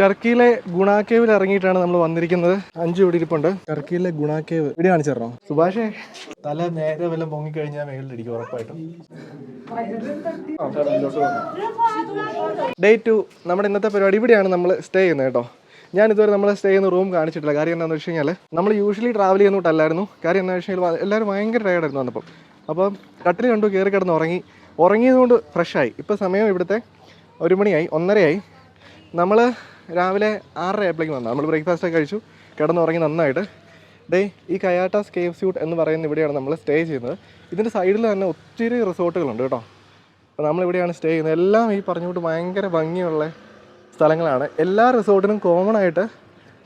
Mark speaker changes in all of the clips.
Speaker 1: ടർക്കിയിലെ ഗുണാക്കേവിൽ ഇറങ്ങിയിട്ടാണ് നമ്മൾ വന്നിരിക്കുന്നത്. അഞ്ചു ഇരിപ്പുണ്ട്. ടർക്കിയിലെ ഗുണാക്കേവ്. ഇവിടെ കാണിച്ചു തരണോ സുഭാഷേ. തല നേരെ വല്ലതും പൊങ്ങിക്കഴിഞ്ഞാൽ മേളിലിരിക്കും ഉറപ്പായിട്ടും. ഡേ ടു നമ്മുടെ ഇന്നത്തെ പരിപാടി. ഇവിടെയാണ് നമ്മൾ സ്റ്റേ ചെയ്യുന്നത് കേട്ടോ. ഞാൻ ഇതുവരെ നമ്മൾ സ്റ്റേ ചെയ്യുന്ന റൂം കാണിച്ചിട്ടില്ല. കാര്യം എന്താണെന്ന് വെച്ച് കഴിഞ്ഞാൽ നമ്മൾ യൂഷ്വലി ട്രാവൽ ചെയ്യുന്നോട്ടല്ലായിരുന്നു കാര്യം എന്താണെന്ന് വെച്ച് കഴിഞ്ഞാൽ എല്ലാവരും ഭയങ്കര ടയർഡായിരുന്നു വന്നപ്പം അപ്പം കട്ടിൽ കണ്ടു കയറി കിടന്ന് ഉറങ്ങി. ഉറങ്ങിയതുകൊണ്ട് ഫ്രഷായി ഇപ്പോൾ സമയം ഇവിടുത്തെ ഒരു മണിയായി ഒന്നരയായി. നമ്മൾ രാവിലെ ആറര ആയപ്പോഴേക്കും വന്നു നമ്മൾ ബ്രേക്ക്ഫാസ്റ്റ് ഒക്കെ കഴിച്ചു. കിടന്നുറങ്ങി നന്നായിട്ട്. ഡേ ഈ കയാട്ടാസ് കേവ് സ്യൂട്ട് എന്ന് പറയുന്ന ഇവിടെയാണ് നമ്മൾ സ്റ്റേ ചെയ്യുന്നത്. ഇതിന്റെ സൈഡിൽ തന്നെ ഒത്തിരി റിസോർട്ടുകളുണ്ട് കേട്ടോ. അപ്പോൾ നമ്മളിവിടെയാണ് സ്റ്റേ ചെയ്യുന്നത്. എല്ലാം ഈ പറഞ്ഞുകൊണ്ട് ഭയങ്കര ഭംഗിയുള്ള സ്ഥലങ്ങളാണ്. എല്ലാ റിസോർട്ടിനും കോമൺ ആയിട്ട്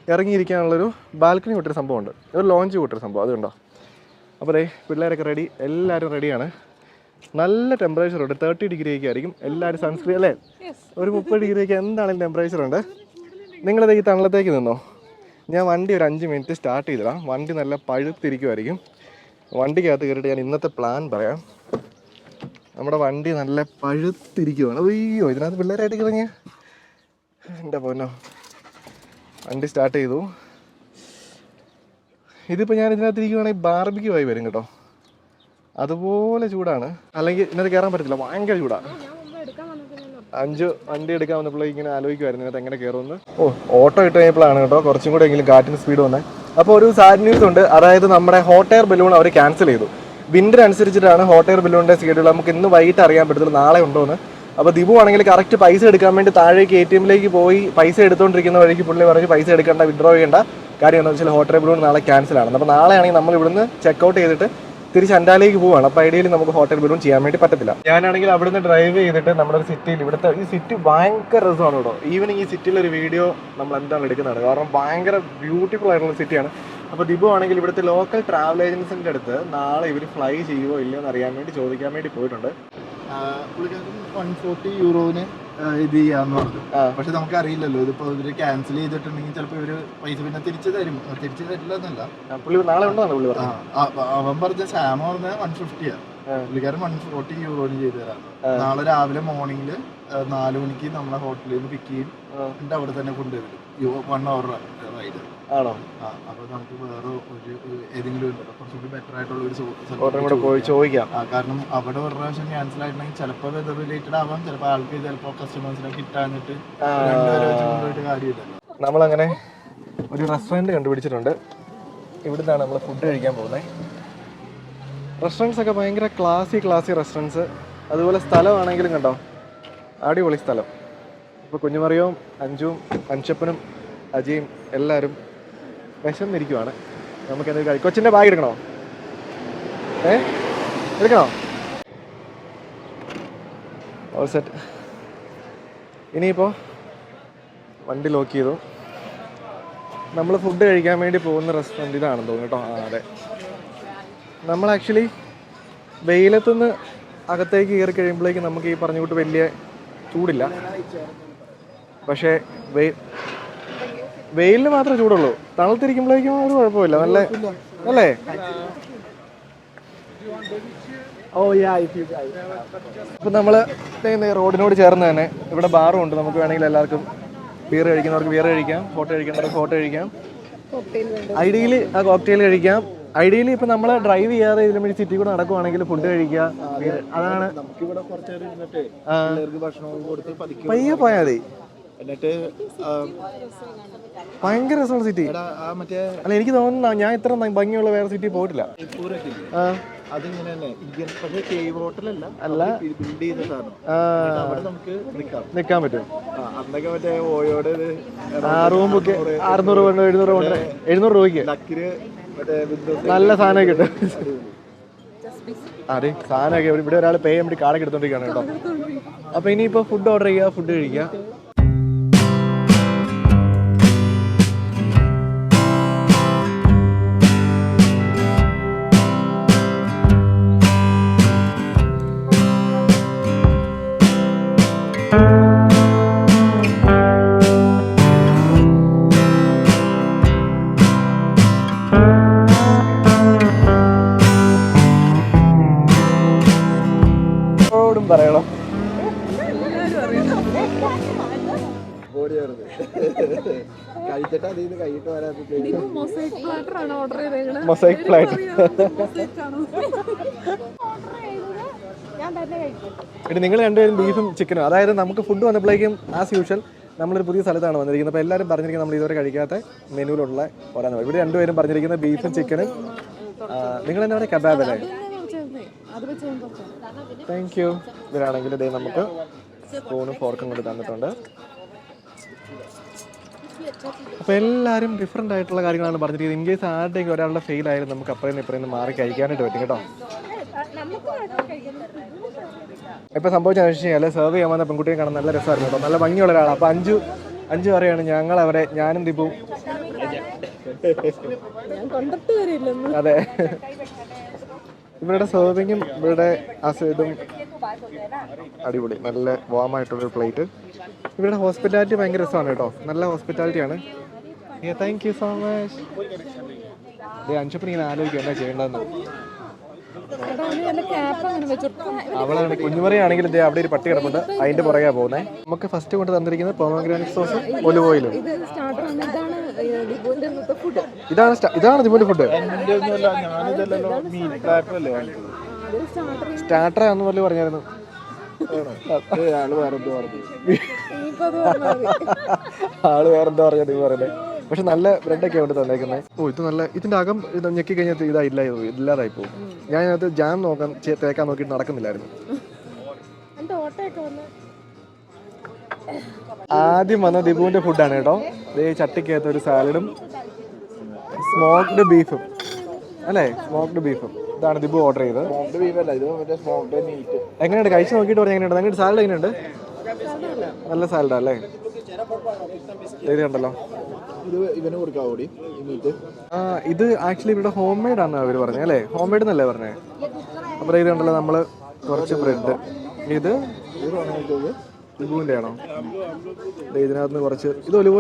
Speaker 1: ഇറങ്ങിയിരിക്കാനുള്ളൊരു ബാൽക്കണി കൂട്ടൊരു സംഭവമുണ്ട്. ഒരു ലോഞ്ച് കൂട്ടൊരു സംഭവം. അതുണ്ടോ? അപ്പോൾ ദേ പിള്ളേരൊക്കെ റെഡി എല്ലാവരും റെഡിയാണ് നല്ല ടെമ്പറേച്ചർ ഉണ്ട്. തേർട്ടി ഡിഗ്രി ഒക്കെ ആയിരിക്കും. എല്ലാവരും സൺസ്ക്രീൻ അല്ലേ? ഒരു മുപ്പത് ഡിഗ്രി ഒക്കെ എന്താണെങ്കിലും ടെമ്പറേച്ചർ ഉണ്ട്. നിങ്ങളിത് ഈ തണലത്തേക്ക് നിന്നോ? ഞാൻ വണ്ടി ഒരു അഞ്ച് മിനിറ്റ് സ്റ്റാർട്ട് ചെയ്തിടാം. വണ്ടി നല്ല പഴുത്തിരിക്കുമായിരിക്കും വണ്ടിക്കകത്ത് കയറിയിട്ട് ഞാൻ ഇന്നത്തെ പ്ലാൻ പറയാം. നമ്മുടെ വണ്ടി നല്ല പഴുത്തിരിക്കുവാണ്. അയ്യോ ഇതിനകത്ത് പിള്ളേരായിട്ട് ഇറങ്ങിയ എന്റെ പൊന്നോ. വണ്ടി സ്റ്റാർട്ട് ചെയ്തു. ഇതിപ്പോൾ ഞാൻ ഇതിനകത്ത് ഇരിക്കുവാണെങ്കിൽ ബാർബിക്ക് ആയി വരും കേട്ടോ. അതുപോലെ ചൂടാണ്. അല്ലെങ്കിൽ ഇന്നത്തെ കയറാൻ പറ്റത്തില്ല. ഭയങ്കര ചൂടാണ് അഞ്ച് വണ്ടി എടുക്കാൻ വന്നപ്പോൾ ഇങ്ങനെ ആലോചിക്കുമായിരുന്നു ഇതിനകത്ത് എങ്ങനെ കയറുമെന്ന് ഓ ഓട്ടോ ഇട്ട് കഴിഞ്ഞപ്പോഴാണ് കേട്ടോ. കുറച്ചും കൂടെ എങ്കിലും കാറ്റിന് സ്പീഡ് വന്നേ. അപ്പോൾ ഒരു സാഡ് ന്യൂസ് ഉണ്ട്. അതായത് നമ്മുടെ ഹോട്ട് എയർ ബലൂൺ അവർ ക്യാൻസൽ ചെയ്തു. വിൻഡർ അനുസരിച്ചിട്ടാണ് ഹോട്ട് എയർ ബലൂണിന്റെ സ്കെഡ്യൂൾ നമുക്ക് ഇന്ന് വൈകിട്ട് അറിയാൻ പറ്റത്തില്ല നാളെ ഉണ്ടോന്ന്. അപ്പോൾ ദിബു ആണെങ്കിൽ കറക്റ്റ് പൈസ എടുക്കാൻ വേണ്ടി താഴേക്ക് എ ടി എമ്മിലേക്ക് പോയി പൈസ എടുത്തുകൊണ്ടിരിക്കുന്ന വഴിക്ക് പുള്ളി പറഞ്ഞ് പൈസ എടുക്കേണ്ട വിഡ്രോ ചെയ്യേണ്ട. കാര്യം എന്താണെന്ന് വെച്ചാൽ ഹോട്ടൽ ബലൂൺ നാളെ ക്യാൻസൽ ആണ്. അപ്പോൾ നാളെയാണെങ്കിൽ നമ്മൾ ഇവിടുന്ന് ചെക്കൗട്ട് ചെയ്തിട്ട് തിരിച്ച് അൻഡാലേക്ക് പോവാണ്. അപ്പോൾ ഐഡിയയിൽ നമുക്ക് ഹോട്ടൽ ബെഡ്റൂം ചെയ്യാൻ വേണ്ടി പറ്റത്തില്ല. ഞാനാണെങ്കിൽ അവിടുന്ന് ഡ്രൈവ് ചെയ്തിട്ട് നമ്മുടെ ഒരു സിറ്റിയിൽ ഇവിടുത്തെ ഈ സിറ്റി ഭയങ്കര രസമാണ് കേട്ടോ. ഈവനിങ് ഈ സിറ്റിയിൽ ഒരു വീഡിയോ നമ്മൾ എന്താണ് എടുക്കുന്നത്? കാരണം ഭയങ്കര ബ്യൂട്ടിഫുൾ ആയിട്ടുള്ള സിറ്റിയാണ് അപ്പോൾ ദിബു ആണെങ്കിൽ ഇവിടുത്തെ ലോക്കൽ ട്രാവൽ ഏജൻസിന്റെ അടുത്ത് നാളെ ഇവർ ഫ്ലൈ ചെയ്യുമോ ഇല്ലയോ എന്ന് അറിയാൻ വേണ്ടി ചോദിക്കാൻ വേണ്ടി പോയിട്ടുണ്ട്.
Speaker 2: വൺ ഫോർട്ടി യൂറോന് ഇത് ചെയ്യാന്ന് പറഞ്ഞു. പക്ഷെ നമുക്ക് അറിയില്ലല്ലോ ഇതിപ്പോ ഇവർ ക്യാൻസൽ ചെയ്തിട്ടുണ്ടെങ്കിൽ ചിലപ്പോ ഇവർ പൈസ പിന്നെ തിരിച്ചു തരും. തിരിച്ചു തരില്ല എന്നല്ല അവൻ പറഞ്ഞ സാമ പറഞ്ഞ വൺ ഫിഫ്റ്റിയാ. പുള്ളിക്കാരൻ വൺ ഫോർട്ടി യൂറോന് ചെയ്തു തരാം നാളെ രാവിലെ മോർണിംഗിൽ നാല് മണിക്ക് നമ്മളെ ഹോട്ടലിൽ നിന്ന് പിക്ക് ചെയ്യും. എന്നിട്ട് അവിടെ തന്നെ കൊണ്ടുവരും. വൺ അവർ റൈഡ്
Speaker 1: ആണോ
Speaker 2: അപ്പൊ നമുക്ക് വേറെ ഒരു ഏതെങ്കിലും കുറച്ചുകൂടി ബെറ്റർ ആയിട്ടുള്ള ഒരു
Speaker 1: ചോദിക്കാം.
Speaker 2: കാരണം അവിടെ ഒരു പ്രാവശ്യം ക്യാൻസൽ ആയിട്ടുണ്ടെങ്കിൽ ചിലപ്പോൾ വെതർ റിലേറ്റഡ് ആവാം. ചിലപ്പോൾ ആൾക്ക് ചിലപ്പോൾ കസ്റ്റമേഴ്സിനെ കിട്ടാഞ്ഞിട്ട് കാര്യമില്ലല്ലോ.
Speaker 1: നമ്മളങ്ങനെ ഒരു റെസ്റ്റോറന്റ് കണ്ടുപിടിച്ചിട്ടുണ്ട്. ഇവിടുന്നാണ് നമ്മൾ ഫുഡ് കഴിക്കാൻ പോകുന്നത്. റെസ്റ്റോറന്റ്സ് ഒക്കെ ഭയങ്കര ക്ലാസി ക്ലാസി റെസ്റ്റോറൻസ് അതുപോലെ സ്ഥലമാണെങ്കിലും കണ്ടോ? അടിപൊളി സ്ഥലം. ഇപ്പോൾ കുഞ്ഞുമറിയവും അഞ്ചും അഞ്ചപ്പനും അജിയും എല്ലാവരും വിശന്നിരിക്കുവാണ്. നമുക്ക് എന്തെങ്കിലും കഴി കൊച്ചിന്റെ ബാഗ് എടുക്കണോ? ഏ? എടുക്കണോ? ഓൾ സെറ്റ് ഇനിയിപ്പോൾ വണ്ടി ലോക്ക് ചെയ്തു. നമ്മൾ ഫുഡ് കഴിക്കാൻ വേണ്ടി പോകുന്ന റെസ്റ്റോറന്റ് ഇതാണെന്ന് തോന്നുന്നു കേട്ടോ അതെ. നമ്മൾ ആക്ച്വലി വെയിലത്തുനിന്ന് അകത്തേക്ക് കയറി കഴിയുമ്പോഴേക്കും നമുക്ക് ഈ പറഞ്ഞു കൂട്ട് വലിയ ചൂടില്ല. പക്ഷേ വെയിൽ വെയിലിന് മാത്രമേ ചൂടുള്ളൂ. തണുത്തിരിക്കുമ്പോഴേക്കും ഒരു കുഴപ്പമില്ല. നല്ല അല്ലേ? ഓ യാ ഇപ്പം നമ്മൾ റോഡിനോട് ചേർന്ന് തന്നെ ഇവിടെ ബാറും ഉണ്ട്. നമുക്ക് വേണമെങ്കിൽ എല്ലാവർക്കും ബിയർ കഴിക്കുന്നവർക്ക് ബിയർ കഴിക്കാം. ഫോട്ടോ കഴിക്കുന്നവർക്ക് ഫോട്ടോ കഴിക്കാം. ഐഡിയലി ആ കോക്ടെയിൽ കഴിക്കാം. ഐഡിയലി ഇപ്പം നമ്മൾ ഡ്രൈവ് ചെയ്യാതെ ഇതിലും വഴി സിറ്റി കൂടെ നടക്കുവാണെങ്കിൽ ഫുഡ് കഴിക്കുക. അതാണ്. പയ്യെ പോയാൽ മതി.
Speaker 2: എന്നിട്ട്
Speaker 1: ഭയങ്കര രസമുള്ള സിറ്റി
Speaker 2: എടാ, ആ മറ്റേ
Speaker 1: അല്ല എനിക്ക് തോന്നുന്നു ഞാൻ ഇത്ര ഭംഗിയുള്ള വേറെ സിറ്റി പോയിട്ടില്ല.
Speaker 2: അതിങ്ങനെ തന്നെ ഇന്ത്യൻ പക്ഷേ കേവ് ഹോട്ടലല്ല
Speaker 1: അല്ല.
Speaker 2: ബിൽഡ് അവിടെ നമുക്ക് നിൽക്കാം.
Speaker 1: നിൽക്കാൻ പറ്റും.
Speaker 2: ആ, അന്നൊക്കെ മറ്റേ ഓയോട്
Speaker 1: റൂം ബുക്ക് അറുന്നൂറ് കൊണ്ട് എഴുന്നൂറ് കൊണ്ട് എഴുന്നൂറ് രൂപയ്ക്ക്. നല്ല സാധനം കിട്ടും. അതെ സാധനമൊക്കെ ഇവിടെ- ഇവിടെ ഒരാൾ പേ ചെയ്യാൻ വേണ്ടി കാർഡൊക്കെ എടുത്തോണ്ടിരിക്കുകയാണ് കേട്ടോ. അപ്പൊ ഇനിയിപ്പോ ഫുഡ് ഓർഡർ ചെയ്യുക ഫുഡ് കഴിക്കുക.
Speaker 2: കഴിച്ചിട്ട് അതിൽ നിന്ന് കൈയിട്ട് വരാത്ത
Speaker 3: ഇനിയിപ്പോ മൊസൈക്ക് പ്ലാറ്റർ ആണ് ഓർഡർ
Speaker 1: മൊസൈക്ക് ഇനി നിങ്ങൾ രണ്ടുപേരും ബീഫും ചിക്കനും. അതായത് നമുക്ക് ഫുഡ് വന്നപ്പോഴേക്കും ആസ് യൂഷ്വൽ നമ്മളൊരു പുതിയ സ്ഥലത്താണ് വന്നിരിക്കുന്നത്. അപ്പോൾ എല്ലാവരും പറഞ്ഞിരിക്കുന്നത് നമ്മൾ ഇതുവരെ കഴിക്കാത്ത മെനുവിലുള്ള ഓരോന്ന് ഇവിടെ രണ്ടുപേരും പറഞ്ഞിരിക്കുന്നത് ബീഫും ചിക്കനും. നിങ്ങൾ എന്താ പറയുക?
Speaker 3: കബാബല്ലേ
Speaker 1: താങ്ക് യു ഇവരാണെങ്കിൽ ഇതേ നമുക്ക് സ്പൂണും ഫോർക്കും കൊണ്ട് തന്നിട്ടുണ്ട്. അപ്പോൾ എല്ലാവരും ഡിഫറെന്റ് ആയിട്ടുള്ള കാര്യങ്ങളാണ് പറഞ്ഞിരിക്കുന്നത്. ഇൻ കേസ് ആരുടെയെങ്കിലും ഒരാളുടെ ഫെയിൽ ആയാലും നമുക്ക് അപ്പുറം ഇപ്പുറം നിന്ന് മാറി കഴിക്കാനായിട്ട് പറ്റും കേട്ടോ. ഇപ്പൊ സംഭവിച്ചെന്ന് വെച്ച് കഴിഞ്ഞാൽ സെർവ് ചെയ്യാൻ വന്ന പെൺകുട്ടിയെ കാണാൻ നല്ല രസമായിരുന്നു കേട്ടോ. നല്ല ഭംഗിയുള്ള ഒരാളാണ് അപ്പൊ അഞ്ചു അഞ്ചു പറയാണ് ഞങ്ങൾ അവരെ ഞാനും ദിപു അതെ. ഇവരുടെ സെർവിങ്ങും ഇവരുടെ അസുഖം അടിപൊളി. നല്ല വാമായിട്ടുള്ളൊരു ആയിട്ടുള്ളൊരു പ്ലേറ്റ് ഇവരുടെ ഹോസ്പിറ്റാലിറ്റി ഭയങ്കര രസമാണ് കേട്ടോ. നല്ല ഹോസ്പിറ്റാലിറ്റി ആണ്. താങ്ക് യു സോ മച്ച് അഞ്ചപ്പണി ഇങ്ങനെ ആലോചിക്കും എന്താ ചെയ്യേണ്ടതെന്ന്. അവളാണ് കുഞ്ഞുമറിയാണെങ്കിൽ ഇതേ അവിടെ ഒരു പട്ടി കിടപ്പുണ്ട്. അതിന്റെ പുറകെ പോകുന്നത് നമുക്ക് ഫസ്റ്റ് കൊണ്ട് തന്നിരിക്കുന്നത് പൊമോഗ്രാനിക് സോസും ഒലിവ് ഓയിലും
Speaker 3: ഇത് സ്റ്റാർട്ടർ ആണ് ഇതാണ്
Speaker 1: ഇതാണ് ദിബുന്റെ ഫുഡ്
Speaker 3: സ്റ്റാർട്ടർ
Speaker 1: ആണെന്ന് പോലെ പറഞ്ഞായിരുന്നു.
Speaker 2: ആൾ വേറെന്തോ പറഞ്ഞു.
Speaker 1: ആൾ വേറെന്താ പറഞ്ഞത് ഇത് പറയുന്നത് പക്ഷെ നല്ല ബ്രെഡൊക്കെ ഉണ്ട് തന്നേക്കുന്നത് ഓ ഇത് നല്ല ഇതിന്റെ അകം ഇത് ഞെക്കി കഴിഞ്ഞാൽ ഇതായില്ല ഇല്ലാതായി പോകും. ഞാൻ അതിനകത്ത് ജാം നോക്കാൻ തേക്കാൻ നോക്കിയിട്ട് നടക്കുന്നില്ലായിരുന്നു. ആദ്യം വന്ന ദിബുവിന്റെ ഫുഡാണ് കേട്ടോ. ദേ ചട്ടിക്കകത്ത് ഒരു സാലഡും സ്മോക്ക്ഡ് ബീഫും അല്ലേ? സ്മോക്ക്ഡ് ബീഫും ഇതാണ് ദിബു ഓർഡർ ചെയ്തത്. എങ്ങനെയുണ്ട്? കഴിച്ച് നോക്കിയിട്ട് പറഞ്ഞു എങ്ങനെയുണ്ട്? നിങ്ങളുടെ സാലഡ് എങ്ങനെയുണ്ട്? നല്ല സാലഡ് അല്ലേ? ഇത് കണ്ടല്ലോ.
Speaker 2: ഇത് ഇവന്
Speaker 1: ആക്ച്വലി ഇവിടെ ഹോം മെയ്ഡ് ആണ് അവർ പറഞ്ഞത് അല്ലേ? ഹോം മെയ്ഡ് എന്നല്ലേ പറഞ്ഞേ? അപ്പോൾ ഇത് കണ്ടല്ലോ നമ്മൾ കുറച്ച് ബ്രെഡ് ഇത് ലിബുവിന്റെ ആണോ ഇതിനകത്ത് നിന്ന് കുറച്ച് ഇത് ഒലിവ്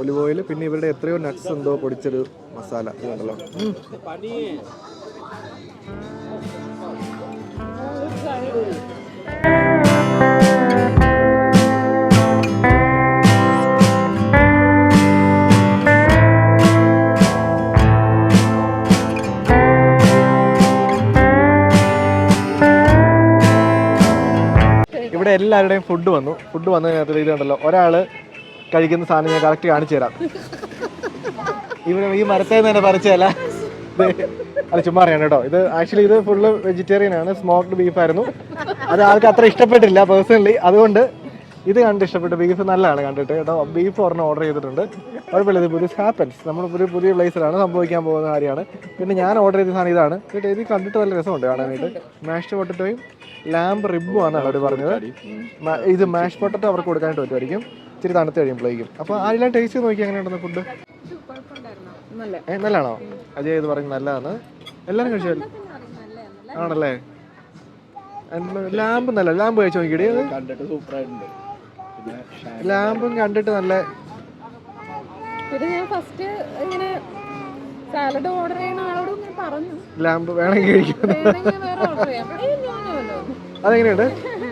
Speaker 1: ഒലിവ് ഓയിൽ പിന്നെ ഇവരുടെ എത്രയോ നട്ട്സ് എന്തോ പൊടിച്ചൊരു മസാല ഉണ്ടല്ലോ ഇവിടെ എല്ലാവരുടെയും ഫുഡ് വന്നു. ഫുഡ് വന്നതിനകത്ത് ഇത് കണ്ടല്ലോ ഒരാൾ കഴിക്കുന്ന സാധനം ഞാൻ കറക്റ്റ് കാണിച്ചു തരാം. ഇവിടെ ഈ മരത്തെ തന്നെ പറിച്ചല്ല അത് ചുമ്മാ അറിയാണ് കേട്ടോ. ഇത് ആക്ച്വലി ഇത് ഫുള്ള് വെജിറ്റേറിയൻ ആണ്. സ്മോക്ക്ഡ് ബീഫ് ആയിരുന്നു. അത് ആൾക്ക് അത്ര ഇഷ്ടപ്പെട്ടില്ല പേഴ്സണലി അതുകൊണ്ട് ഇത് കണ്ട് ഇഷ്ടപ്പെട്ടു ബീഫ് നല്ലതാണ് കണ്ടിട്ട് കേട്ടോ. ബീഫ് ഒരെണ്ണം ഓർഡർ ചെയ്തിട്ടുണ്ട്. കുഴപ്പമില്ല ഇത് പുതിയ ഹാപ്പൻസ് നമ്മൾ ഒരു പുതിയ പ്ലേസിലാണ് സംഭവിക്കാൻ പോകുന്ന കാര്യമാണ്. പിന്നെ ഞാൻ ഓർഡർ ചെയ്ത സാധനം ഇതാണ്. കേട്ടോ ഇത് കണ്ടിട്ട് നല്ല രസമുണ്ട് കാണാനായിട്ട്. മാഷ്ഡ് പൊട്ടറ്റോയും ലാമ്പ് റിബും ആണെന്നാണ് അവർ പറഞ്ഞത്. ഇത് മാഷ് പൊട്ടറ്റോ അവർക്ക് കൊടുക്കാനായിട്ട് പറ്റുമായിരിക്കും. ഇച്ചിരി തണുത്ത് കഴിയുമ്പോഴേക്കും. അപ്പോൾ ആരെല്ലാം ടേസ്റ്റ് ചെയ്ത് നോക്കി എങ്ങനെയുണ്ടെന്ന് ഫുഡ് നല്ലതാണോ? അജയ് ഇത് പറഞ്ഞു നല്ലതാണ്. എല്ലാവരും കഴിച്ചാൽ ആണല്ലേ? ലാമ്പ് നല്ല ലാമ്പ് കഴിച്ചു നോക്കിയിട്ട്
Speaker 2: കണ്ടിട്ട് സൂപ്പറായിട്ടുണ്ട്.
Speaker 1: ലാമ്പും കണ്ടിട്ട് നല്ല
Speaker 3: ഇത് ഞാൻ ഫസ്റ്റ് ഇങ്ങനെ സാലഡ് ഓർഡർ ചെയ്യുന്ന ആളോട് ഞാൻ പറഞ്ഞു.
Speaker 1: ലാമ്പ് വേണമെങ്കിൽ കഴിക്കും. അതെങ്ങനെയുണ്ട്?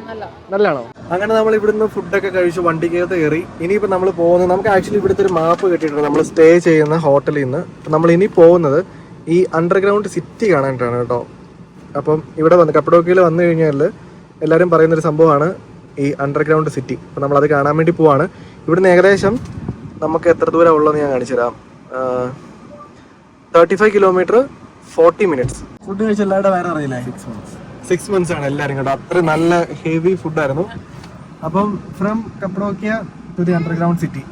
Speaker 1: നല്ലതാണോ? അങ്ങനെ നമ്മൾ ഇവിടുന്ന് ഫുഡൊക്കെ കഴിച്ച് വണ്ടിക്കകത്ത് കയറി. ഇനിയിപ്പോൾ നമ്മൾ പോകുന്നത് നമുക്ക് ആക്ച്വലി ഇവിടുത്തെ ഒരു മാപ്പ് കിട്ടിയിട്ടുണ്ട്. നമ്മൾ സ്റ്റേ ചെയ്യുന്ന ഹോട്ടലിൽ നിന്ന്. അപ്പം നമ്മൾ ഇനി പോകുന്നത് ഈ അണ്ടർഗ്രൗണ്ട് സിറ്റി കാണാനായിട്ടാണ് കേട്ടോ. അപ്പം ഇവിടെ വന്ന് കപ്പടോക്കിയിൽ വന്നു കഴിഞ്ഞാൽ എല്ലാവരും പറയുന്നൊരു സംഭവമാണ് ഈ അണ്ടർഗ്രൗണ്ട് സിറ്റി അപ്പം നമ്മളത് കാണാൻ വേണ്ടി പോവാണ്. ഇവിടുന്ന് ഏകദേശം നമുക്ക് എത്ര ദൂരം ഉള്ളതെന്ന് ഞാൻ കാണിച്ചു തരാം. Thirty five kilometre forty minutes food കഴിച്ച് എല്ലാവരുടെ വേറെ അറിയില്ലേ സിക്സ് മന്ത്സ് സിക്സ് മന്ത്സ് ആണ് എല്ലാവരും കേട്ടോ അത്ര നല്ല ഹെവി ഫുഡായിരുന്നു അപ്പം from Cappadocia to the underground city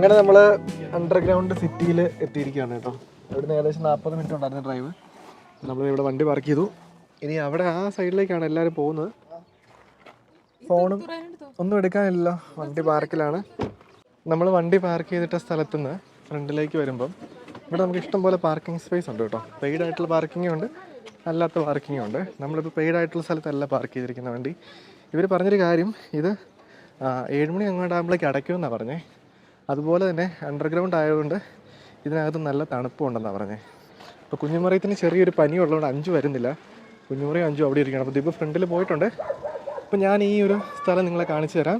Speaker 1: അങ്ങനെ നമ്മൾ അണ്ടർഗ്രൗണ്ട് സിറ്റിയിൽ എത്തിയിരിക്കുകയാണ് കേട്ടോ. ഇവിടുന്ന് ഏകദേശം നാൽപ്പത് മിനിറ്റ് ഉണ്ടായിരുന്നു ഡ്രൈവ് നമ്മൾ ഇവിടെ വണ്ടി പാർക്ക് ചെയ്തു. ഇനി അവിടെ ആ സൈഡിലേക്കാണ് എല്ലാവരും പോകുന്നത്. ഫോണും ഒന്നും എടുക്കാനില്ല വണ്ടി പാർക്കിലാണ് നമ്മൾ വണ്ടി പാർക്ക് ചെയ്തിട്ട സ്ഥലത്തു നിന്ന് ഫ്രണ്ടിലേക്ക് വരുമ്പം ഇവിടെ നമുക്ക് ഇഷ്ടം പോലെ പാർക്കിംഗ് സ്പേസ് ഉണ്ട് കേട്ടോ. പെയ്ഡ് ആയിട്ടുള്ള പാർക്കിംഗും ഉണ്ട്. അല്ലാത്ത പാർക്കിംഗും ഉണ്ട്. നമ്മളിപ്പോൾ പെയ്ഡ് ആയിട്ടുള്ള സ്ഥലത്തല്ല പാർക്ക് ചെയ്തിരിക്കുന്ന വണ്ടി. ഇവർ പറഞ്ഞൊരു കാര്യം ഇത് ഏഴുമണി ഏഴ് മണി അങ്ങോട്ടാകുമ്പോഴേക്ക് അടയ്ക്കുമെന്നാണ് പറഞ്ഞേ. അതുപോലെ തന്നെ അണ്ടർഗ്രൗണ്ട് ആയതുകൊണ്ട് ഇതിനകത്ത് നല്ല തണുപ്പും ഉണ്ടെന്നാണ് പറഞ്ഞത് അപ്പോൾ കുഞ്ഞുമറിയത്തിന് ചെറിയൊരു പനി ഉള്ളതുകൊണ്ട് അഞ്ചു വരുന്നില്ല. കുഞ്ഞുമറിയും അഞ്ചു അവിടെ ഇരിക്കണം. അപ്പോൾ ദീപ് ഫ്രണ്ടിൽ പോയിട്ടുണ്ട്. അപ്പോൾ ഞാൻ ഈ ഒരു സ്ഥലം നിങ്ങളെ കാണിച്ചു തരാം.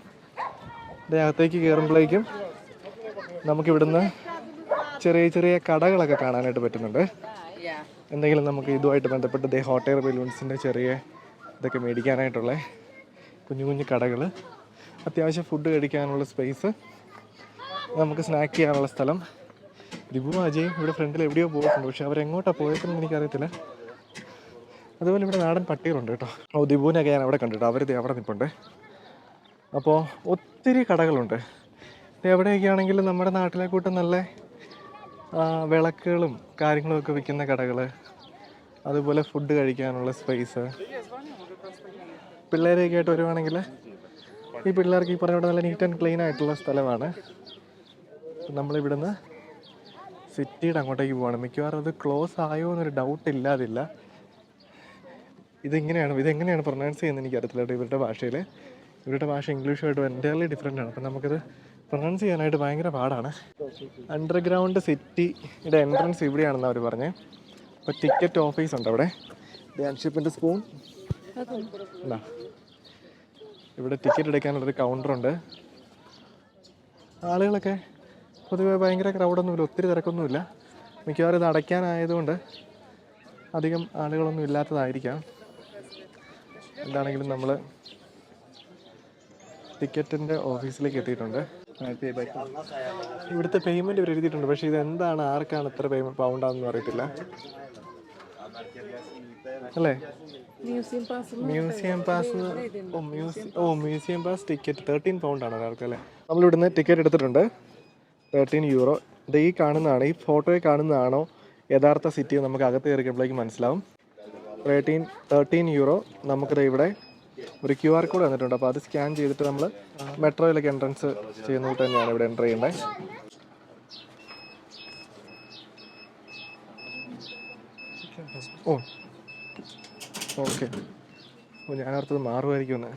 Speaker 1: അതിനകത്തേക്ക് കയറുമ്പോഴേക്കും നമുക്കിവിടുന്ന് ചെറിയ ചെറിയ കടകളൊക്കെ കാണാനായിട്ട് പറ്റുന്നുണ്ട്. എന്തെങ്കിലും നമുക്ക് ഇതുമായിട്ട് ബന്ധപ്പെട്ട് ദേ ഹോട്ട് എയർ ബലൂൺസിന്റെ ചെറിയ ഇതൊക്കെ മേടിക്കാനായിട്ടുള്ള കുഞ്ഞു കുഞ്ഞു കടകൾ അത്യാവശ്യം ഫുഡ് കഴിക്കാനുള്ള സ്പേസ് നമുക്ക് സ്നാക്ക് ചെയ്യാനുള്ള സ്ഥലം. ദിബു അജയും ഇവിടെ ഫ്രണ്ടിൽ എവിടെയോ പോയിട്ടുണ്ട്. പക്ഷെ അവരെങ്ങോട്ടാണ് പോയതെന്ന് എനിക്കറിയത്തില്ല. അതുപോലെ ഇവിടെ നാടൻ പട്ടികളുണ്ട് കേട്ടോ. ഓ ദിബുവിനൊക്കെ ഞാൻ അവിടെ കണ്ടിട്ടോ അവർ അവിടെ നിൽപ്പുണ്ട് അപ്പോൾ ഒത്തിരി കടകളുണ്ട്. എവിടെയൊക്കെ ആണെങ്കിലും നമ്മുടെ നാട്ടിലെ കൂട്ടം നല്ല വിളക്കുകളും കാര്യങ്ങളും ഒക്കെ വിൽക്കുന്ന കടകൾ അതുപോലെ ഫുഡ് കഴിക്കാനുള്ള സ്പേസ് പിള്ളേരെയൊക്കെ ആയിട്ട് വരുവാണെങ്കിൽ ഈ പിള്ളേർക്ക് ഈ പറഞ്ഞ നല്ല നീറ്റ് ആൻഡ് ക്ലീൻ ആയിട്ടുള്ള സ്ഥലമാണ്. നമ്മളിവിടുന്ന് സിറ്റിയുടെ അങ്ങോട്ടേക്ക് പോവാണ്. മിക്കവാറും അത് ക്ലോസ് ആയോ എന്നൊരു ഡൗട്ട് ഇല്ലാതില്ല. ഇതെങ്ങനെയാണ് ഇതെങ്ങനെയാണ് പ്രൊനൗൺസ് ചെയ്യുന്നത് എനിക്ക് അറിയത്തില്ല കേട്ടോ ഇവരുടെ ഭാഷയിൽ. ഇവരുടെ ഭാഷ ഇംഗ്ലീഷുമായിട്ട് എന്റയർലി ഡിഫറെന്റ് ആണ്. അപ്പം നമുക്കത് പ്രൊനൗൺസ് ചെയ്യാനായിട്ട് ഭയങ്കര പാടാണ്. അണ്ടർഗ്രൗണ്ട് സിറ്റിയുടെ എൻട്രൻസ് ഇവിടെയാണെന്ന് അവർ പറഞ്ഞത് അപ്പോൾ ടിക്കറ്റ് ഓഫീസ് ഉണ്ട് അവിടെ. ഡാൻഷിപ്പിന്റെ സ്പൂൺ എന്താ ഇവിടെ ടിക്കറ്റ് എടുക്കാനുള്ളൊരു കൗണ്ടറുണ്ട് ആളുകളൊക്കെ പൊതുവെ ഭയങ്കര ക്രൗഡൊന്നുമില്ല ഒത്തിരി തിരക്കൊന്നുമില്ല. മിക്കവാറും ഇത് അടയ്ക്കാനായതുകൊണ്ട് അധികം ആളുകളൊന്നും ഇല്ലാത്തതായിരിക്കാം. എന്താണെങ്കിലും നമ്മൾ ടിക്കറ്റിന്റെ ഓഫീസിലേക്ക് എത്തിയിട്ടുണ്ട്. ഇവിടുത്തെ പേയ്മെന്റ് ഇവർ എഴുതിയിട്ടുണ്ട്. പക്ഷേ ഇത് എന്താണ് ആർക്കാണ് ഇത്ര പേയ്മെന്റ് പൗണ്ടാണെന്ന് അറിയത്തില്ല. അല്ലേ? Museum pass oh museum oh museum pass ticket thirteen പൗണ്ടാണ് ഒരാൾക്ക് അല്ലേ? നമ്മൾ ഇവിടുന്ന് ടിക്കറ്റ് എടുത്തിട്ടുണ്ട്. തേർട്ടീൻ യൂറോ ഇത് ഈ കാണുന്നതാണ് ഈ ഫോട്ടോയിൽ കാണുന്നതാണോ യഥാർത്ഥ സിറ്റി നമുക്ക് അകത്ത് കയറിക്കുമ്പോഴേക്ക് മനസ്സിലാവും. തേർട്ടീൻ തേർട്ടീൻ യൂറോ നമുക്കിത് ഇവിടെ ഒരു ക്യു ആർ കോഡ് വന്നിട്ടുണ്ട് അപ്പോൾ അത് സ്കാൻ ചെയ്തിട്ട് നമ്മൾ മെട്രോയിലേക്ക് എൻട്രൻസ് ചെയ്യുന്നത് തന്നെയാണ് ഇവിടെ എന്റർ ചെയ്യേണ്ടത്. Oh okay. അപ്പോൾ ഞാനോർത്തത് മാറുമായിരിക്കുമെന്ന്.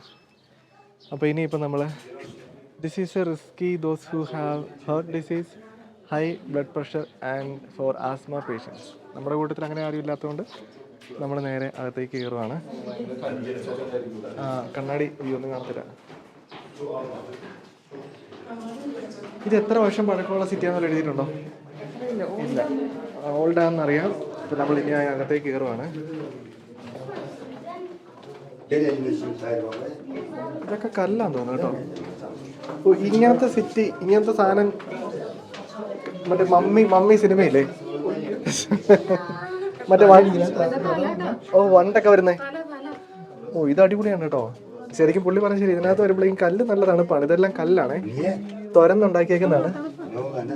Speaker 1: അപ്പോൾ ഇനിയിപ്പോൾ നമ്മൾ this is risky those who have heart disease high blood pressure and for asthma patients നമ്മുടെ കൂട്ടത്തിൽ അങ്ങനെ ആരും ഇല്ലാത്തതുകൊണ്ട് നമ്മൾ നേരെ അകത്തേക്ക് കയറുവാണ്. കണ്ണാടി ഒന്നും കാണത്തില്ല ഇത് എത്ര വർഷം പഴക്കമുള്ള സിറ്റിയാണെന്ന് എഴുതിയിട്ടുണ്ടോ? ഇല്ല. ഓൾഡ് ആണെന്നറിയാം ഇപ്പം നമ്മൾ ഇനി അകത്തേക്ക് കയറുവാണ്. ഇതൊക്കെ കല്ലാന്ന് തോന്നുന്നു കേട്ടോ. ഓ ഇങ്ങനത്തെ സിറ്റി ഇങ്ങനത്തെ സാധനം മറ്റേ മമ്മി മമ്മി സിനിമയില്ലേ? മറ്റേ ഓ വണ്ടൊക്കെ വരുന്നേ. ഓ ഇത് അടിപൊളിയാണ് കേട്ടോ. ശരിക്കും പുള്ളി പറഞ്ഞ ശരി ഇതിനകത്ത് വരുമ്പോഴേക്കും കല്ല് നല്ല തണുപ്പാണ് ഇതെല്ലാം കല്ലാണേ. തുരന്നുണ്ടാക്കിയേക്കുന്നതാണ്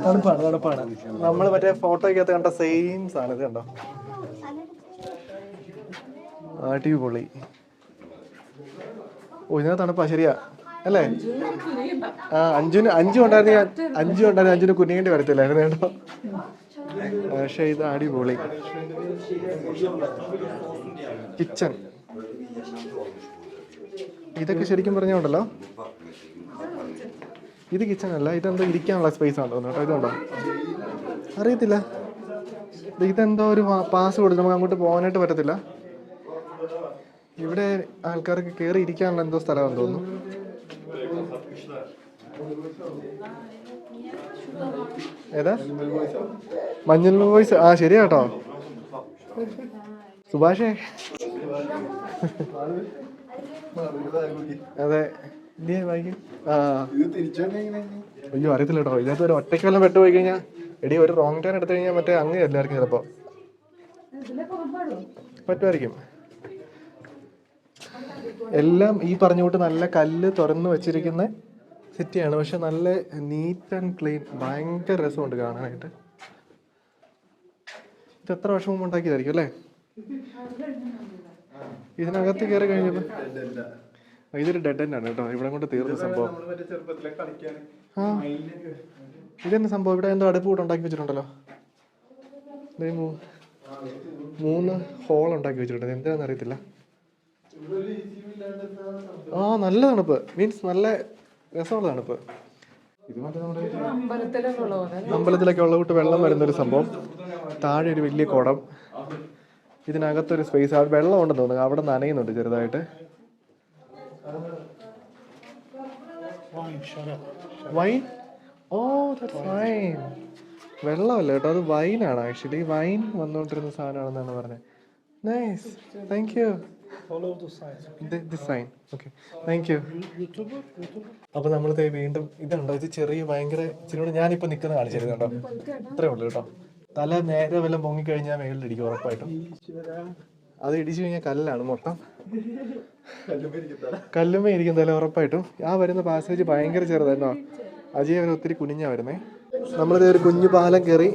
Speaker 1: തണുപ്പാണ് തണുപ്പാണ്. നമ്മൾ മറ്റേ ഫോട്ടോയ്ക്കകത്ത് കണ്ട സെയിം സാധനം ഇത് കണ്ടോ? അടിപൊളി. ഓ ഇതിനകത്ത് തണുപ്പാ ശരിയാ. അല്ലേ? ആ അഞ്ചിന് അഞ്ചു ഉണ്ടായിരുന്നു ഞാൻ അഞ്ചു ഉണ്ടായിരുന്നു അഞ്ചിന് കുനിയേണ്ടി വരത്തില്ലായിരുന്നു കേട്ടോ? പക്ഷേ ഇത് അടിപൊളി. കിച്ചൺ. ഇതൊക്കെ ശരിക്കും പറഞ്ഞോണ്ടല്ലോ ഇത് കിച്ചൺ അല്ല ഇതെന്തോ ഇരിക്കാനുള്ള സ്പേസ് ആണോ കേട്ടോ. ഇതുണ്ടോ? അറിയത്തില്ല. ഇത് ഇതെന്തോ ഒരു പാസ് കൊടുത്തു നമുക്ക് അങ്ങോട്ട് പോകാനായിട്ട് പറ്റത്തില്ല. ഇവിടെ ആൾക്കാർക്ക് കയറി ഇരിക്കാനുള്ള എന്തോ സ്ഥലമാണെന്ന് തോന്നുന്നു. ഏതാ? മഞ്ഞൾ വോയിസ്. ആ ശരിയാട്ടോ. സുഭാഷേ. അതെ. അയ്യോ അറിയത്തില്ല കേട്ടോ ഇതിനകത്ത് ഒരു ഒറ്റയ്ക്ക് വല്ലതും പെട്ടു പോയി കഴിഞ്ഞാൽ എടി ഒരു റോങ് ടേൺ എടുത്തു കഴിഞ്ഞാൽ മറ്റേ അങ്ങ് എല്ലാവർക്കും ചിലപ്പോ പറ്റുമായിരിക്കും. എല്ലാം ഈ പറഞ്ഞുകൊണ്ട് നല്ല കല്ല് തുറന്നു വെച്ചിരിക്കുന്ന സിറ്റിയാണ് പക്ഷെ നല്ല നീറ്റ് ആൻഡ് ക്ലീൻ ഭയങ്കര രസമുണ്ട് കാണാനായിട്ട്. ഇത് എത്ര വർഷം മുമ്പ് ഉണ്ടാക്കിയതായിരിക്കും അല്ലേ? ഇതിനകത്ത് കയറി കഴിഞ്ഞപ്പോൾ ഇതൊരു ഡെഡ് എൻഡ് ആണ് കേട്ടോ. ഇവിടെ കൊണ്ട് തീർന്ന സംഭവം. ആ. ഇതെന്നെ സംഭവം? ഇവിടെ എന്തോ അടുപ്പ് കൂടെ ഉണ്ടാക്കി വെച്ചിട്ടുണ്ടല്ലോ. മൂന്ന് ഹോൾ ഉണ്ടാക്കി വെച്ചിട്ടുണ്ട്. എന്താണെന്ന് അറിയത്തില്ല. ആ നല്ല തണുപ്പ്. മീൻസ് നല്ല രസമുള്ള ഇപ്പൊ ഇത് മറ്റേ നമ്മുടെ
Speaker 3: അമ്പലത്തിലൊക്കെ ഉള്ള
Speaker 1: കൂട്ട് വിട്ട് വെള്ളം വരുന്ന ഒരു സംഭവം. താഴെ ഒരു വലിയ കുടം. ഇതിനകത്തൊരു സ്പേസ് ആ വെള്ളം ഉണ്ടെന്ന് തോന്നുന്നു. അവിടെ നനയുന്നുണ്ട് ചെറുതായിട്ട്. വൈൻ ഓ വൈൻ വെള്ളമല്ല കേട്ടോ. അത് വൈനാണ് ആക്ച്വലി വൈൻ വന്നുകൊണ്ടിരുന്ന സാധനമാണെന്നാണ് പറഞ്ഞത്. Nice thank you sign okay thank you അപ്പൊ ദേ വീണ്ടും ഇതുണ്ടോ? ഇത് ചെറിയ ഭയങ്കര ഇച്ചിരിയോട് ഞാനിപ്പോ നിൽക്കുന്ന കാണിച്ചിരുന്നു കേട്ടോ. ഇത്രേ ഉള്ളൂ കേട്ടോ. തല നേരെ വല്ലതും പൊങ്ങിക്കഴിഞ്ഞാൽ മേളിലിടിക്കും ഉറപ്പായിട്ടും. അത് ഇടിച്ചു കഴിഞ്ഞാൽ കല്ലാണ് മൊത്തം. കല്ലുമേ ഇരിക്കും തല ഉറപ്പായിട്ടും. ആ വരുന്ന പാസേജ് ഭയങ്കര ചെറുതായിരുന്നോ? അജയ് അവൻ ഒത്തിരി കുനിഞ്ഞാ വരുന്നേ. നമ്മളിത് ഒരു കുഞ്ഞു പാലം കയറി.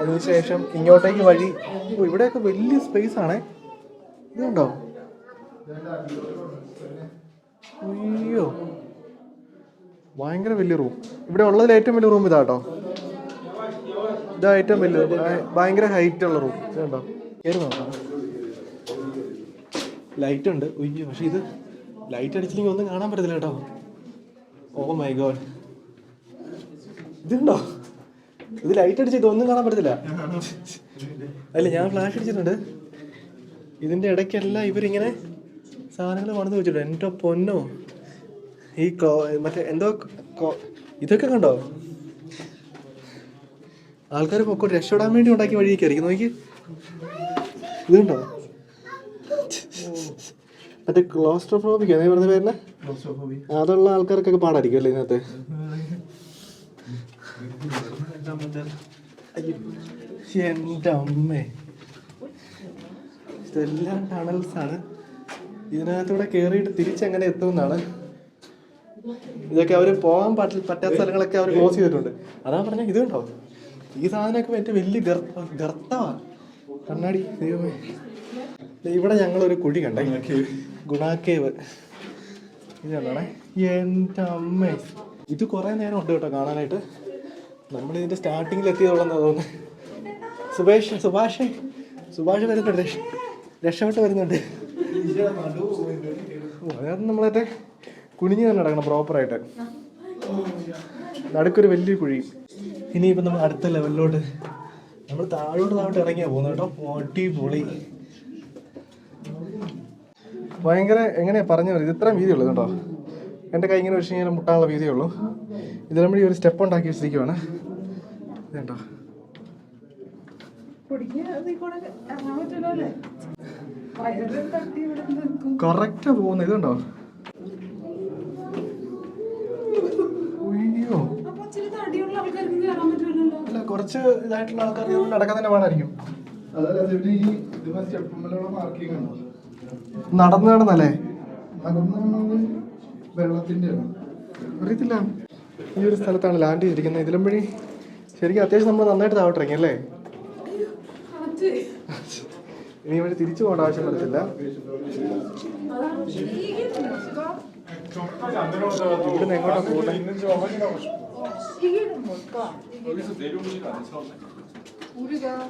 Speaker 1: അതിനുശേഷം ഇങ്ങോട്ടേക്ക് വഴി. ഓ ഇവിടെയൊക്കെ വലിയ സ്പേസ് ആണേ. ഇതുണ്ടോ? അയ്യോ. ഭയങ്കര വലിയ റൂം. ഇവിടെ ഉള്ളതിൽ ഏറ്റവും വലിയ റൂം ഇതാട്ടോ ഇതാ ഏറ്റവും വലിയ ഭയങ്കര ഹൈറ്റ് ഉള്ള റൂം. ഇതുണ്ടോ? കയറി നോക്കാം. ലൈറ്റ് ഉണ്ട്. ഉയ്യോ പക്ഷെ ഇത് ലൈറ്റ് അടിച്ചില്ലെങ്കിൽ ഒന്നും കാണാൻ പറ്റത്തില്ല കേട്ടോ. ഓ മൈ ഗോഡ് ഇതുണ്ടോ? ഇത് ലൈറ്റ് അടിച്ച് ഇതൊന്നും കാണാൻ പറ്റത്തില്ല. അല്ല ഞാൻ ഫ്ലാഷ് അടിച്ചിട്ടുണ്ട്. ഇതിന്റെ ഇടയ്ക്കെല്ലാം ഇവരിങ്ങനെ സാധനങ്ങൾ പണിത് വെച്ചിട്ടുണ്ട്. എന്റെ പൊന്നോ? ഈ കോ മറ്റേ എന്തോ കോ- ഇതൊക്കെ കണ്ടോ? ആൾക്കാർ പൊക്കോ രക്ഷപ്പെടാൻ വേണ്ടി ഉണ്ടാക്കി വഴി നോക്കി. ഇത് കണ്ടോ? മറ്റേ ക്ലോസ്ട്രോഫോബിക് അതേ പറഞ്ഞ പേരിനെ? അതുള്ള ആൾക്കാർക്കൊക്കെ പാടായിരിക്കും അല്ലേ ഇതിനകത്ത്? എന്റെ അമ്മേ. ഇതെല്ലാം ടണൽസ് ആണ്. ഇതിനകത്തൂടെ കയറിയിട്ട് തിരിച്ചെങ്ങനെ എത്തുമെന്നാണ്. ഇതൊക്കെ അവർ പോകാൻ പറ്റ പറ്റാത്ത സ്ഥലങ്ങളൊക്കെ അവർ ക്ലോസ് ചെയ്തിട്ടുണ്ട്. അതാ പറഞ്ഞ ഇത് കണ്ടോ? ഈ സാധനമൊക്കെ മറ്റേ വലിയ ഗർത്ത ഗർത്തമാണ് കണ്ണാടി ദൈവമേ. ഇവിടെ ഞങ്ങളൊരു കുഴി കണ്ടേ. ഗുണാക്കേവ്. ഇത് കണ്ടോണേ? എന്റെ അമ്മേ. ഇത് കുറേ നേരം ഉണ്ട് കേട്ടോ കാണാനായിട്ട്. നമ്മൾ ഇതിന്റെ സ്റ്റാർട്ടിങ്ങിൽ എത്തിയതുള്ളതെന്ന് തോന്നുന്നു. സുബേഷ് സുഭാഷ്. സുഭാഷ് വരുന്നുണ്ട്. രക്ഷപ്പെട്ട് വരുന്നുണ്ട്. അതായത് നമ്മളത്തെ കുനിഞ്ഞ് തന്നെ നടക്കണം പ്രോപ്പറായിട്ട് നടുക്കൊരു വലിയ കുഴി. ഇനിയിപ്പോൾ നമ്മൾ അടുത്ത ലെവലിലോട്ട് നമ്മൾ താഴോട്ട് താഴോട്ട് ഇറങ്ങിയാ പോകുന്നത് കേട്ടോ. അടിപൊളി. ഭയങ്കര എങ്ങനെയാ പറഞ്ഞു ഇത് ഇത്രയും വീതിയുള്ളൂ കേട്ടോ. എന്റെ കൈ ഇങ്ങനെ വെച്ച് കഴിഞ്ഞാൽ മുട്ടാനുള്ള വീതിയേ ഉള്ളൂ. ഇതിലും കൂടി ഒരു സ്റ്റെപ്പ് ഉണ്ടാക്കി വെച്ചിരിക്കുവാണ്. ഇതുണ്ടോ? കറക്റ്റാ പോകുന്ന ഇതുണ്ടോ? അയ്യോ. അല്ല കുറച്ച് ഇതായിട്ടുള്ള ആൾക്കാർ നടക്കാൻ തന്നെ പാടായിരിക്കും. നടന്നു നടന്നല്ലേ?
Speaker 2: വെള്ളത്തിന്റെ
Speaker 1: അറിയത്തില്ല. ഈ ഒരു സ്ഥലത്താണ് ലാൻഡ് ചെയ്തിരിക്കുന്നത്. ഇതിലും വഴി ശരിക്കും അത്യാവശ്യം നമ്മൾ നന്നായിട്ട് താവട്ടിറങ്ങി അല്ലേ? ഇനി ഇവർ തിരിച്ചു പോകേണ്ട ആവശ്യം വരത്തില്ല ഇവിടുന്ന് എങ്ങോട്ടാ പോകുന്നത്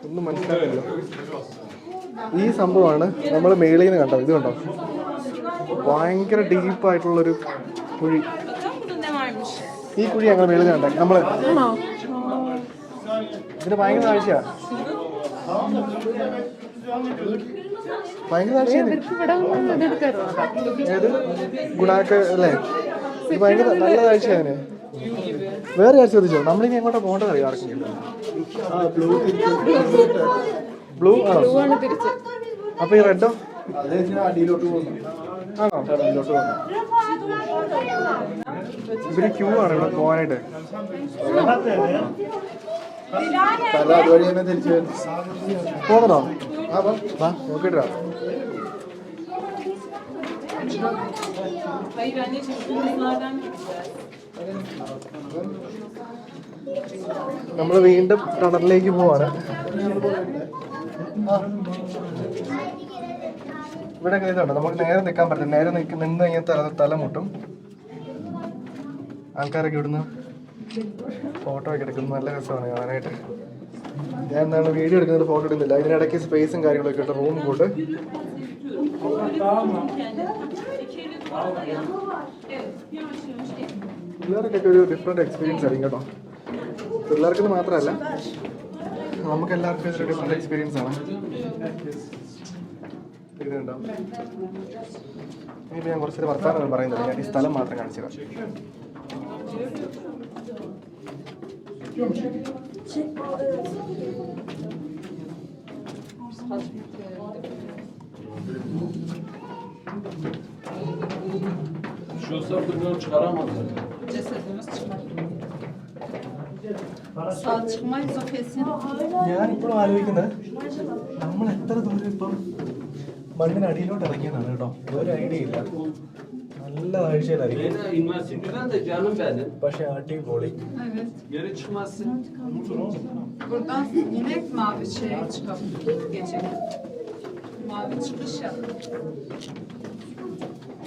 Speaker 1: ഒന്നും മനസ്സിലാവില്ല ഈ സംഭവമാണ് നമ്മൾ മേളിൽ നിന്ന് കണ്ടത്. ഇത് കണ്ടോ ഭയങ്കര ഡീപ്പായിട്ടുള്ളൊരു കുഴി. ഈ കുഴി ഞങ്ങൾ മേളിൽ കണ്ടേ. നമ്മൾ. ഇതിന് ഭയങ്കര താഴ്ചയാ ഭയങ്കര ഏത്? ഗുണാക്ക് അല്ലേ? ഇത് ഭയങ്കര നല്ല കാഴ്ചയാണ് വേറെ കാര്യം ചോദിച്ചോ? നമ്മളിനി എങ്ങോട്ടാ പോകേണ്ടത് അറിയാം ബ്ലൂ ആണോ? അപ്പൊ ഈ റെഡോ? ആണോ? ഇവർ ക്യൂ ആണ് ഇവിടെ പോകാനായിട്ട്.
Speaker 2: പോകണോ?
Speaker 1: പോകുന്നോ
Speaker 2: വാ.
Speaker 1: നോക്കിട്ട് നമ്മൾ വീണ്ടും ടണലിലേക്ക് പോവാണ്. ഇവിടെ ഇതുണ്ട്. നമുക്ക് നേരെ നിൽക്കാൻ പറ്റില്ല. നേരെ നിൽക്ക് നിന്ന് കഴിഞ്ഞാൽ തല തല മുട്ടും. ആൾക്കാരൊക്കെ ഇവിടുന്ന് ഫോട്ടോ ഒക്കെ എടുക്കുന്നത് നല്ല രസമാണ് കാണാനായിട്ട്. ഞാൻ എന്താണ് വീഡിയോ എടുക്കുന്നത് ഫോട്ടോ എടുക്കുന്നില്ല. ഇതിനിടയ്ക്ക് സ്പേസും കാര്യങ്ങളൊക്കെ ഉണ്ട് റൂം കൂട്ട് പിള്ളേർക്കൊക്കെ ഒരു ഡിഫറെന്റ് എക്സ്പീരിയൻസ് ആയിരിക്കും കേട്ടോ. പിള്ളേർക്ക് മാത്രമല്ല നമുക്ക് എല്ലാവർക്കും ഇതൊരു ഡിഫറെന്റ് എക്സ്പീരിയൻസ് ആണ്. ഇതുണ്ടാവും ഞാൻ കുറച്ചൊരു വർത്തമാനം പറയുന്നത് ഞാൻ ഈ സ്ഥലം മാത്രം കാണിച്ചു തരാം.
Speaker 4: Şu sırtını çıkaramadılar.
Speaker 3: Cesedimiz çıkar. Sağ çıkmayız o kesin.
Speaker 1: ഞാൻ ഇപ്പോഴും ആലോചിക്കുന്നത് നമ്മൾ എത്ര ദൂരം ഇപ്പം മണ്ണിനടിയിലോട്ട് ഇറങ്ങിയതാണ് കേട്ടോ ഒരു ഐഡിയ ഇല്ല നല്ല
Speaker 4: Yine de canım benim.
Speaker 1: പക്ഷെ അടിപൊളി
Speaker 3: Evet.
Speaker 4: Geri çıkmazsın.
Speaker 3: Buradan inek mavi şeye çıkabilir gece. Mavi çıkış yap.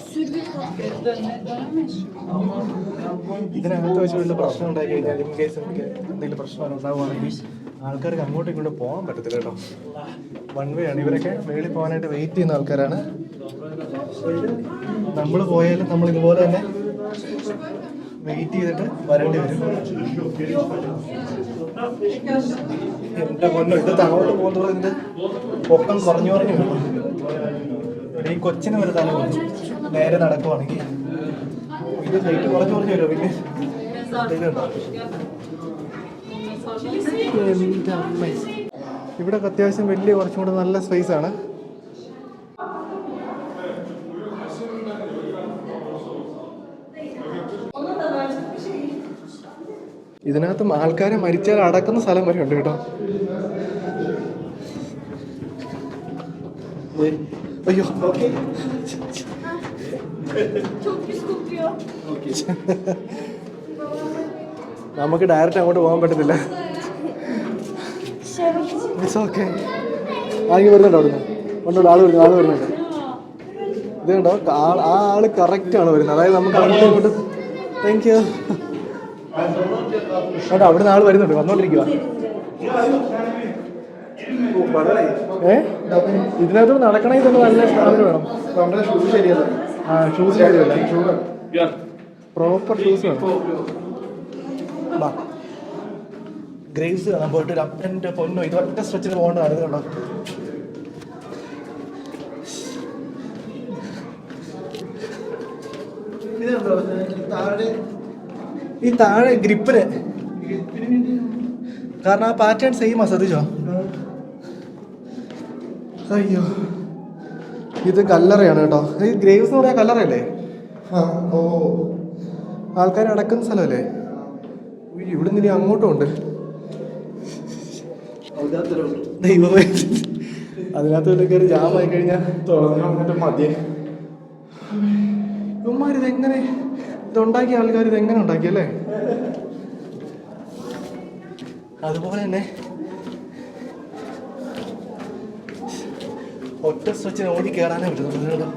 Speaker 3: Sürgün Geri dönme, dönemeyiz.
Speaker 1: ഇതിനകത്ത് വെച്ച് വല്ല പ്രശ്നം ഉണ്ടായി കഴിഞ്ഞാൽ ഇൻ കേസ് നമുക്ക് എന്തെങ്കിലും പ്രശ്നം ഉണ്ടാവുകയാണെങ്കിൽ ആൾക്കാർക്ക് അങ്ങോട്ടും ഇങ്ങോട്ടും പോകാൻ പറ്റത്തില്ല കേട്ടോ വൺ വേ ആണ് ഇവരൊക്കെ മേളിൽ പോകാനായിട്ട് വെയിറ്റ് ചെയ്യുന്ന ആൾക്കാരാണ് നമ്മൾ പോയാലും നമ്മൾ ഇതുപോലെ തന്നെ വെയിറ്റ് ചെയ്തിട്ട് വരേണ്ടി വരും. എന്റെ പൊന്നോ ഇത് താഴോട്ട് പോകുന്നത് എന്റെ പൊക്കം കുറഞ്ഞു പറഞ്ഞു വരും ഈ കൊച്ചിന് ഒരു തല കുറഞ്ഞു. നേരെ നടക്കുവാണെങ്കിൽ ഇത് വെയിറ്റ് കുറഞ്ഞു കുറഞ്ഞു വരുമോ പിന്നെ ഇവിടൊക്കെ അത്യാവശ്യം വലിയ കുറച്ചും കൂടെ നല്ല സ്പേസ് ആണ്. ഇതിനകത്ത് ആൾക്കാരെ മരിച്ചാൽ അടക്കുന്ന സ്ഥലം വരെ ഉണ്ട് കേട്ടോ. അയ്യോ. നമുക്ക് ഡയറക്റ്റ് അങ്ങോട്ട് പോകാൻ പറ്റത്തില്ല. ഇറ്റ്സ് ഓക്കെ ആരെങ്കിലും വരുന്നുണ്ടോ ഉണ്ടോ ആൾ വരുന്നു ആൾ വരുന്നുണ്ട്. ഇത് കണ്ടോ? ആ- ആൾ കറക്റ്റ് ആണ് വരുന്നത്. അതായത് നമുക്ക് അങ്ങോട്ട് താങ്ക് യു കേട്ടോ അവിടുന്ന് ആൾ വരുന്നുണ്ട്. വന്നോണ്ടിരിക്കുക ഏ? ഇതിനകത്ത് നടക്കണമെങ്കിൽ തന്നെ നല്ല സ്ഥാപനം വേണം. ആ ഷൂസ് ശരിയല്ല. പ്രോപ്പർ ഷൂസ് വേണം. ഗ്രേവ്സ് കാണാൻ പോയിട്ട് ഒരു അപ്പന്റെ പൊന്നോ ഇത് ഒറ്റ സ്ട്രെച്ചിന് പോകേണ്ടതാണ് ഇത് കണ്ടോ ഈ താഴെ ഗ്രിപ്പിന് കാരണം ആ പാറ്റേൺ സെയിം ആ ശ്രദ്ധിച്ചോ? അയ്യോ. ഇത് കല്ലറയാണ് കേട്ടോ. ഈ ഗ്രേവ്സ് എന്ന് പറയാൻ കല്ലറയല്ലേ?
Speaker 2: ഓ.
Speaker 1: ആൾക്കാർ അടക്കുന്ന സ്ഥലമല്ലേ? ഇവിടെ നിന്ന് അങ്ങോട്ടും ഉണ്ട്. ദൈവമേ. അതിനകത്ത് വല്ല കയറി ജാമായി കഴിഞ്ഞാൽ
Speaker 2: മതിയെ
Speaker 1: ഇവന്മാരിതെങ്ങനെ? ഇതുണ്ടാക്കിയ ആൾക്കാർ ഇതെങ്ങനെ ഉണ്ടാക്കിയല്ലേ അതുപോലെ തന്നെ ഒറ്റ സ്വച്ഛ ഓടി കയറാനേ പറ്റുന്നുള്ളൂ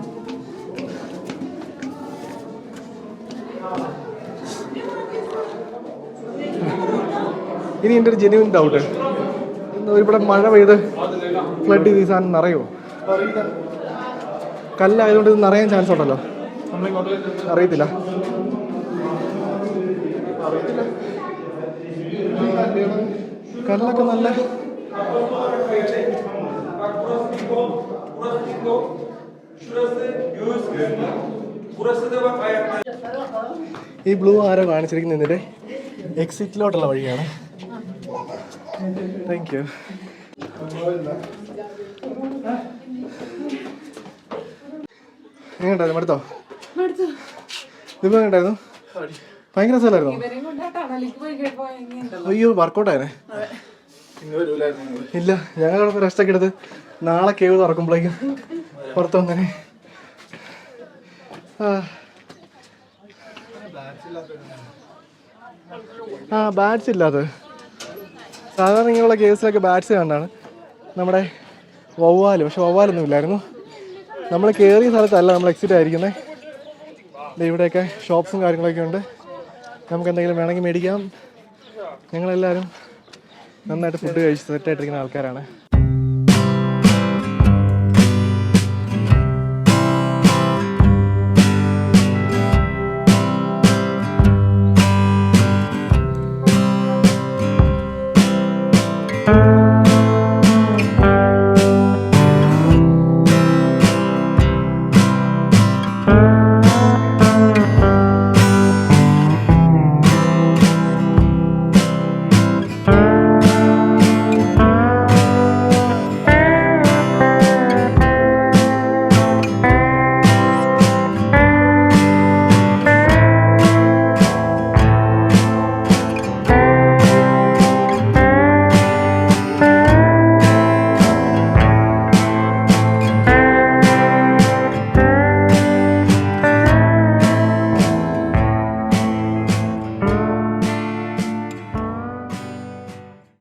Speaker 1: ഇനി എന്റെ ഒരു ജെന്യൂൻ ഡൗട്ട് ഇവിടെ മഴ പെയ്ത് ഫ്ലഡ് ചെയ്ത് സാധനം നിറയുമോ കല്ലായതുകൊണ്ട് ഇത് നിറയാൻ ചാൻസ് ഉണ്ടല്ലോ. അറിയത്തില്ല. കല്ലൊക്കെ നല്ല ഈ ബ്ലൂ ആരോ കാണിച്ചിരിക്കുന്ന ഇതിന്റെ എക്സിറ്റിലോട്ടുള്ള വഴിയാണ്. താങ്ക് യു എങ്ങനെയുണ്ടായിരുന്നു? മടുത്തോ? ഇതിപ്പോ എങ്ങനെയുണ്ടായിരുന്നു? ഭയങ്കര സ്ഥലമായിരുന്നു അയ്യോ വർക്കൗട്ടായിരുന്നേ ഇല്ല ഞങ്ങൾ റെസ്റ്റ് ഒക്കെ എടുത്ത് നാളെ കേവ് തുറക്കുമ്പോഴേക്കും പുറത്തു അങ്ങനെ ആ. ബാറ്റ്സ് ഇല്ലാത്തത് സാധാരണ ഇങ്ങനെയുള്ള കേസിലൊക്കെ ബാറ്റ്സ് കണ്ടാണ് നമ്മുടെ വവ്വാൽ പക്ഷെ വവ്വാലൊന്നും ഇല്ലായിരുന്നു. നമ്മൾ കയറിയ സ്ഥലത്തല്ല നമ്മൾ എക്സിറ്റ് ആയിരിക്കുന്നത് ഇവിടെയൊക്കെ ഷോപ്സും കാര്യങ്ങളൊക്കെ ഉണ്ട്. നമുക്ക് എന്തെങ്കിലും വേണമെങ്കിൽ മേടിക്കാം. ഞങ്ങളെല്ലാവരും നന്നായിട്ട് ഫുഡ് കഴിച്ച് സെറ്റായിട്ടിരിക്കുന്ന ആൾക്കാരാണ്.